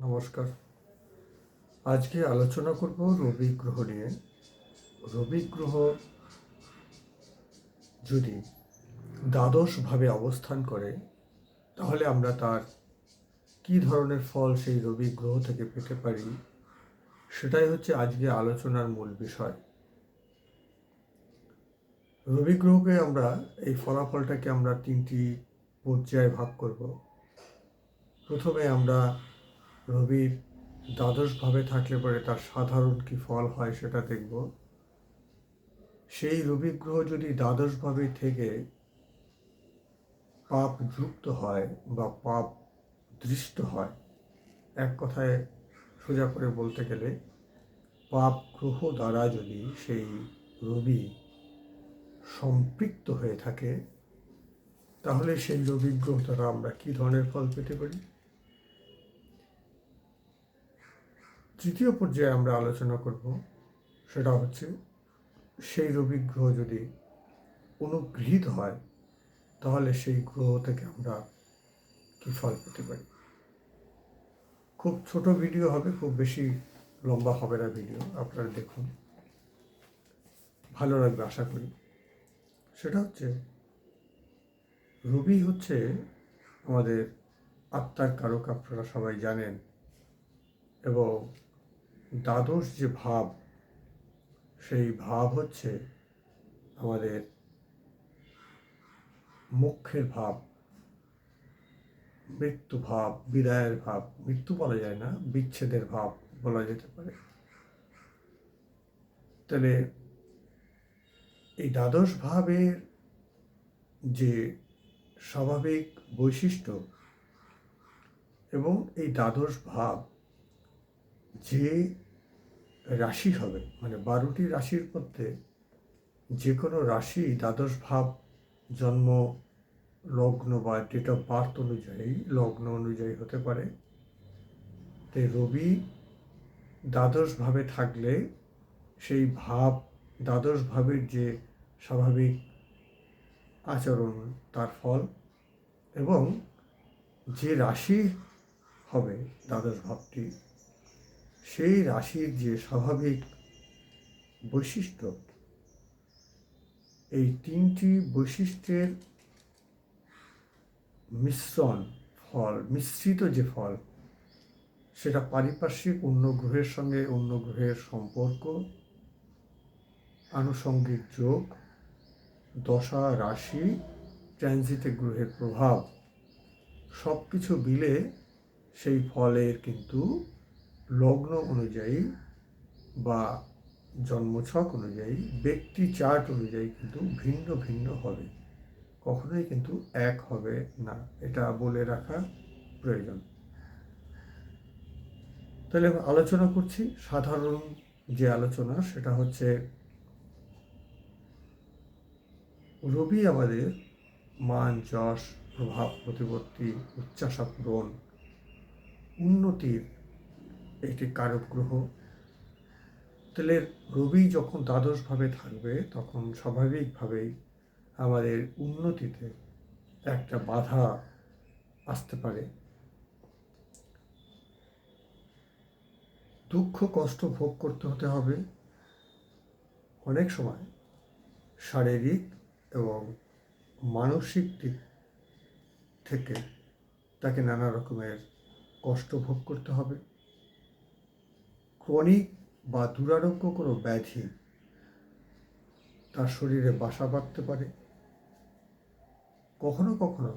নমস্কার। আজকে আলোচনা করব রবি গ্রহ নিয়ে। রবি গ্রহ যদি দ্বাদশভাবে অবস্থান করে, তাহলে আমরা তার কি ধরনের ফল সেই রবি গ্রহ থেকে পেতে পারি, সেটাই হচ্ছে আজকে আলোচনার মূল বিষয়। রবি গ্রহকে আমরা, এই ফলাফলটাকে আমরা তিনটি পর্যায়ে ভাগ করব। প্রথমে আমরা রবির দ্বাদশভাবে থাকলে পরে তার সাধারণ কি ফল হয় সেটা দেখব। সেই রবি গ্রহ যদি দ্বাদশভাবে থেকে পাপ যুক্ত হয় বা পাপ দৃষ্ট হয়, এক কথায় সোজা করে বলতে গেলে পাপ গ্রহ দ্বারা যদি সেই রবি সম্পৃক্ত হয়ে থাকে, তাহলে সেই রবি গ্রহ দ্বারা আমরা কি ধরনের ফল পেতে পারি? তৃতীয় পর্যায়ে আমরা আলোচনা করব, সেটা হচ্ছে সেই রবি গ্রহ যদি অনুগৃহীত হয়, তাহলে সেই গ্রহ থেকে আমরা কী ফল পেতে পারি? খুব ছোট ভিডিও হবে, খুব বেশি লম্বা হবে না ভিডিও, আপনারা দেখুন। ভালো লাগবে আশা করি। সেটা হচ্ছে, রবি হচ্ছে আমাদের আত্মার কারক, আপনারা সবাই জানেন। এবং দ্বাদশ যে ভাব, সেই ভাব হচ্ছে আমাদের মুখ্যের ভাব, মৃত্যু ভাব, বিদায়ের ভাব, মৃত্যু বলা যায় না, বিচ্ছেদের ভাব বলা যেতে পারে। তাহলে এই দ্বাদশ ভাবের যে স্বাভাবিক বৈশিষ্ট্য এবং এই দ্বাদশ ভাব যে রাশি হবে মানে বারোটি রাশির মধ্যে যে কোনো রাশি দ্বাদশ ভাব, জন্ম, লগ্ন বা ডেট অফ বার্থ অনুযায়ী, লগ্ন অনুযায়ী হতে পারে। তাই রবি দ্বাদশভাবে থাকলে সেই ভাব, দ্বাদশ ভাবের যে স্বাভাবিক আচরণ, তার ফল এবং যে রাশি হবে দ্বাদশ ভাবটি সেই রাশির যে স্বাভাবিক বৈশিষ্ট্য, এই তিনটি বৈশিষ্ট্যের মিশ্রণ, ফল, মিশ্রিত যে ফল, সেটা পারিপার্শ্বিক অন্য গ্রহের সঙ্গে অন্য গ্রহের সম্পর্ক, আনুষঙ্গিক যোগ, দশা, রাশি, ট্রানজিটে গ্রহের প্রভাব সব কিছু মিলে সেই ফলের কিন্তু লগ্ন অনুযায়ী বা জন্মছক অনুযায়ী, ব্যক্তি চার্ট অনুযায়ী কিন্তু ভিন্ন ভিন্ন হবে। কখনোই কিন্তু এক হবে না। এটা বলে রাখা প্রয়োজন। তাহলে আলোচনা করছি। সাধারণ যে আলোচনা, সেটা হচ্ছে রবি আমাদের মান, যশ, প্রভাব, প্রতিপত্তি উচ্চাসা পূরণ, উন্নতির একটি কারক গ্রহ তাহলে রবি যখন দ্বাদশভাবে থাকবে, তখন স্বাভাবিকভাবেই আমাদের উন্নতিতে একটা বাধা আসতে পারে। দুঃখ, কষ্ট ভোগ করতে হতে হবে। অনেক সময় শারীরিক এবং মানসিক দিক থেকে তাকে নানা রকমের কষ্ট ভোগ করতে হবে। ক্রনিক বা দুরারোগ্য কোনো ব্যাধি তার শরীরে বাসা বাঁধতে পারে। কখনো কখনো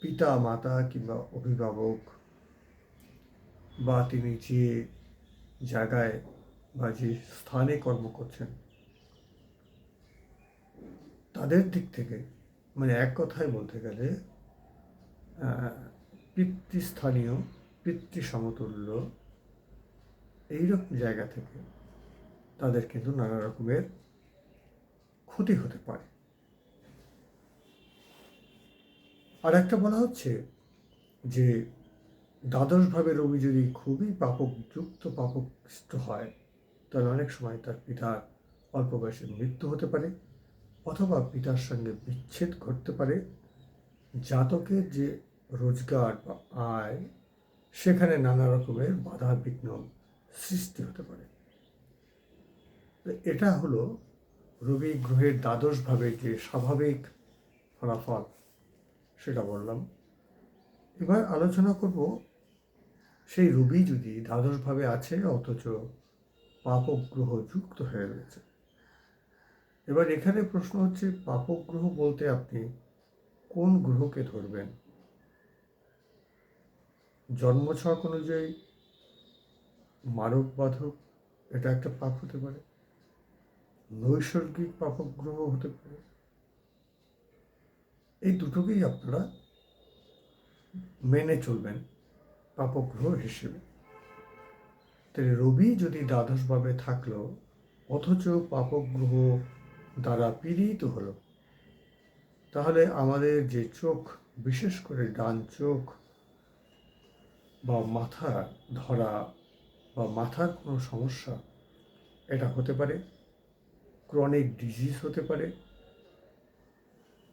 পিতা, মাতা কিংবা অভিভাবক বা তিনি যে জায়গায় বা যে স্থানে কর্ম করছেন, তাদের দিক থেকে মানে এক কথায় বলতে গেলে পিতৃস্থানীয়, পিতৃ সমতুল্য এইরকম জায়গা থেকে তাদের কিন্তু নানা রকমের ক্ষতি হতে পারে। আর একটা বলা হচ্ছে যে দ্বাদশভাবে রবি যদি খুবই পাপকযুক্ত, পাপকৃষ্ট হয়, তাহলে অনেক সময় তার পিতার অল্প বয়সে মৃত্যু হতে পারে অথবা পিতার সঙ্গে বিচ্ছেদ ঘটতে পারে। জাতকের যে রোজগার বা আয়, সেখানে নানা রকমের বাধা বিঘ্ন সৃষ্টি হতে পারে। এটা হলো রবি গ্রহের দ্বাদশভাবে যে স্বাভাবিক ফলাফল, সেটা বললাম। এবার আলোচনা করব, সেই রবি যদি দ্বাদশভাবে আছে, অথচ পাপক গ্রহ যুক্ত হয়ে রয়েছে। এবার এখানে প্রশ্ন হচ্ছে পাপক গ্রহ বলতে আপনি কোন গ্রহকে ধরবেন? জন্মছক অনুযায়ী মারক বাধক এটা একটা পাপ হতে পারে। নৈসর্গিক পাপক গ্রহ হতে পারে। এই দুটোকেই আপনারা মেনে চলবেন পাপগ্রহ হিসেবে। তাহলে রবি যদি দ্বাদশভাবে থাকল, অথচ পাপক গ্রহ দ্বারা পীড়িত হলো, তাহলে আমাদের যে চোখ, বিশেষ করে ডান চোখ বা মাথা ধরা বা মাথার কোনো সমস্যা, এটা হতে পারে ক্রনিক ডিজিজ হতে পারে।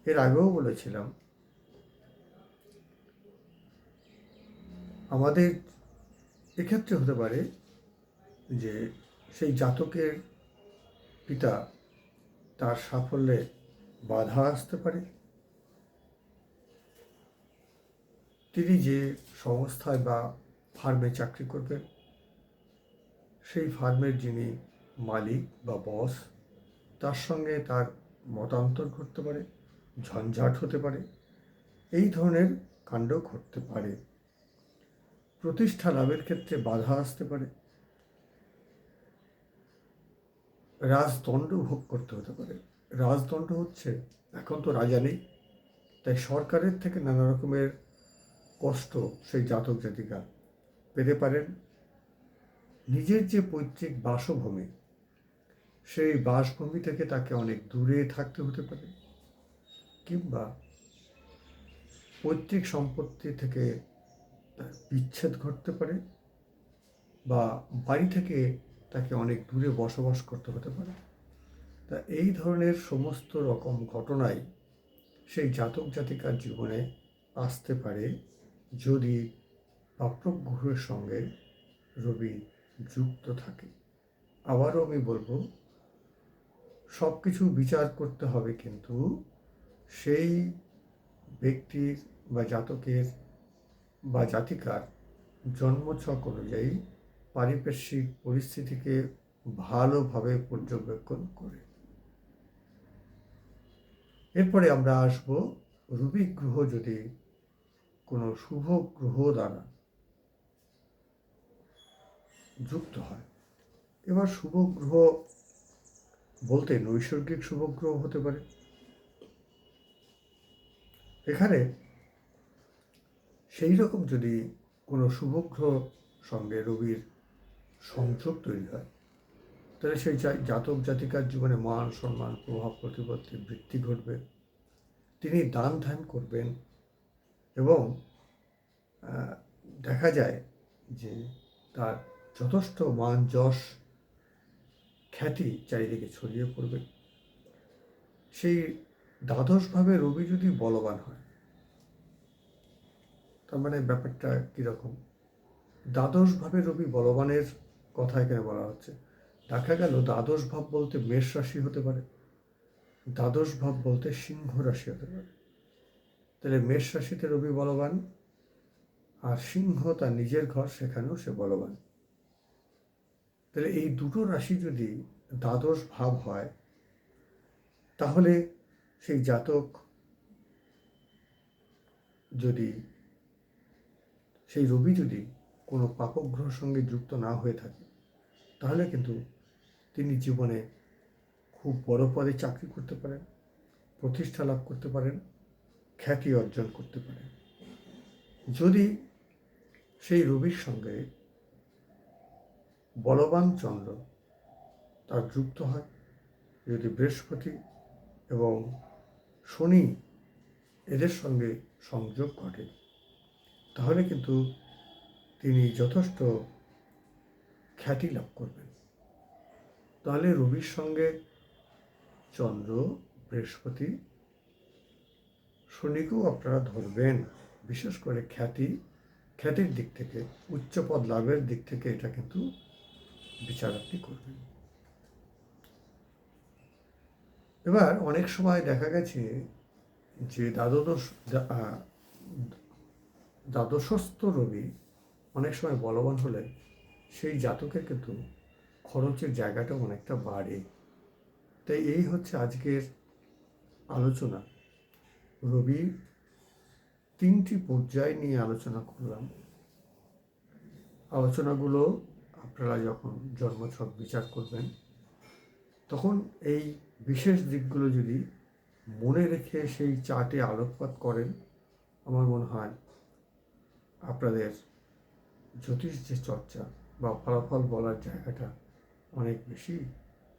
এর আগেও বলেছিলাম, আমাদের এক্ষেত্রে হতে পারে যে সেই জাতকের পিতা তার সাফল্যে বাধা আসতে পারে। তিনি যে সংস্থায় বা ফার্মে চাকরি করবেন সেই ফার্মের যিনি মালিক বা বস, তার সঙ্গে তার মতান্তর ঘটতে পারে, ঝঞ্ঝাট হতে পারে, এই ধরনের কাণ্ড ঘটতে পারে। প্রতিষ্ঠা লাভের ক্ষেত্রে বাধা আসতে পারে। রাজদণ্ড ভোগ করতে হতে পারে। রাজদণ্ড হচ্ছে, এখন তো রাজা নেই, তাই সরকারের থেকে নানা রকমের কষ্ট সেই জাতক জাতিকা পেতে পারেন। নিজের যে পৈতৃক বাসভূমি, সেই বাসভূমি থেকে তাকে অনেক দূরে থাকতে হতে পারে। কিংবা পৈতৃক সম্পত্তি থেকে তার বিচ্ছেদ ঘটতে পারে বা বাড়ি থেকে তাকে অনেক দূরে বসবাস করতে হতে পারে। তা এই ধরনের সমস্ত রকম ঘটনাই সেই জাতক জাতিকার জীবনে আসতে পারে যদি পাপ্রক গ্রহের সঙ্গে রবি যুক্ত থাকে। আবারও আমি বলব সব কিছু বিচার করতে হবে কিন্তু সেই ব্যক্তির বা জাতকের বা জাতিকার জন্মছক অনুযায়ী পারিপার্শ্বিক পরিস্থিতিকে ভালোভাবে পর্যবেক্ষণ করে। এরপরে আমরা আসব রুবি গ্রহ যদি কোনো শুভ গ্রহ দ্বারা। যুক্ত হয়। এবার শুভ গ্রহ বলতে নৈসর্গিক শুভ গ্রহ হতে পারে। এখানে সেই রকম যদি কোনো শুভ গ্রহ সঙ্গে রবির সংযোগ তৈরি হয়, তাহলে সেই জাতক জাতিকার জীবনে মান, সম্মান, প্রভাব, প্রতিপত্তি, বৃদ্ধি ঘটবে। তিনি দান ধ্যান করবেন এবং দেখা যায় যে তার যথেষ্ট মান যশ খ্যাতি চারিদিকে ছড়িয়ে পড়বে। সেই দ্বাদশভাবে রবি যদি বলবান হয়, তার মানে ব্যাপারটা কীরকম? দ্বাদশভাবে রবি বলবানের কথা এখানে বলা হচ্ছে। দেখা গেল দ্বাদশ ভাব বলতে মেষ রাশি হতে পারে দ্বাদশ ভাব বলতে সিংহ রাশি হতে পারে। তাহলে মেষ রাশিতে রবি বলবান আর সিংহ তার নিজের ঘর, সেখানেও সে বলবান। তাহলে এই দুটো রাশি যদি দ্বাদশ ভাব হয়, তাহলে সেই জাতক যদি, সেই রবি যদি কোনো পাপকগ্রহের সঙ্গে যুক্ত না হয়ে থাকে, তাহলে কিন্তু তিনি জীবনে খুব বড় পদে চাকরি করতে পারেন, প্রতিষ্ঠা লাভ করতে পারেন, খ্যাতি অর্জন করতে পারেন। যদি সেই রবির সঙ্গে বলবান চন্দ্র তার যুক্ত হয় যদি বৃহস্পতি এবং শনি এদের সঙ্গে সংযোগ ঘটে, তাহলে কিন্তু তিনি যথেষ্ট খ্যাতি লাভ করবেন। তাহলে রবির সঙ্গে চন্দ্র, বৃহস্পতি, শনিকেও আপনারা ধরবেন। বিশেষ করে খ্যাতি, খ্যাতির দিক থেকে, উচ্চপদ লাভের দিক থেকে এটা কিন্তু বিচার আপনি করবেন এবার অনেক সময় দেখা গেছে যে দ্বাদশ দ্বাদশস্থ রবি অনেক সময় বলবান হলে সেই জাতকের কিন্তু খরচের জায়গাটা অনেকটা বাড়ে। তাই এই হচ্ছে আজকের আলোচনা। রবি তিনটি পর্যায় নিয়ে আলোচনা করলাম। আলোচনাগুলো আপনারা যখন জন্মছক বিচার করবেন, তখন এই বিশেষ দিকগুলো যদি মনে রেখে সেই চার্টে আলোকপাত করেন, আমার মনে হয় আপনাদের জ্যোতিষ যে চর্চা বা ফলাফল বলার জায়গাটা অনেক বেশি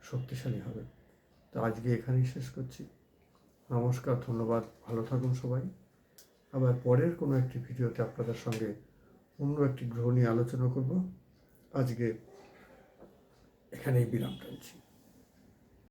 শক্তিশালী হবে। তো আজকে এখানেই শেষ করছি। নমস্কার, ধন্যবাদ, ভালো থাকুন সবাই। আবার পরের কোনো একটি ভিডিওতে আপনাদের সঙ্গে অন্য একটি গ্রহ নিয়ে আলোচনা করব। আজকে এখানেই বিরাম টানছি।